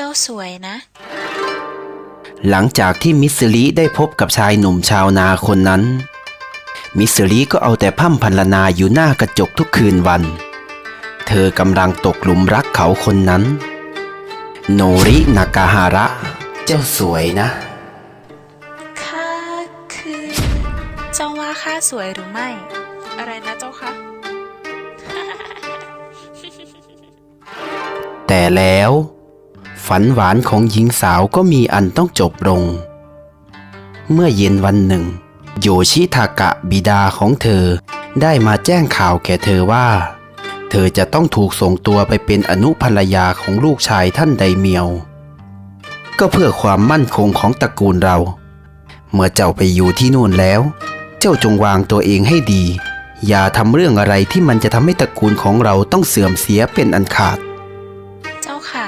เจ้าสวยนะ หลังจากที่มิสซิลิได้พบกับชายหนุ่มชาวนาคนนั้น มิสซิลิก็เอาแต่พร่ำพรรณนาอยู่หน้ากระจกทุกคืนวัน เธอกำลังตกหลุมรักเขาคนนั้น โนรินากาฮาระ เจ้าสวยนะข้าคือ เจ้าว่าข้าสวยหรือไม่ อะไรนะเจ้าคะแต่แล้ว ฝันหวานของหญิงสาวก็มีอันต้องจบลง เมื่อเย็นวันหนึ่ง โยชิทากะบิดาของเธอได้มาแจ้งข่าวแก่เธอว่า เธอจะต้องถูกส่งตัวไปเป็นอนุภรรยาของลูกชายท่านไดเมียว ก็เพื่อความมั่นคงของตระกูลเรา เมื่อเจ้าไปอยู่ที่นู่นแล้ว เจ้าจงวางตัวเองให้ดี อย่าทำเรื่องอะไรที่มันจะทำให้ตระกูลของเราต้องเสื่อมเสียเป็นอันขาด เจ้าค่ะ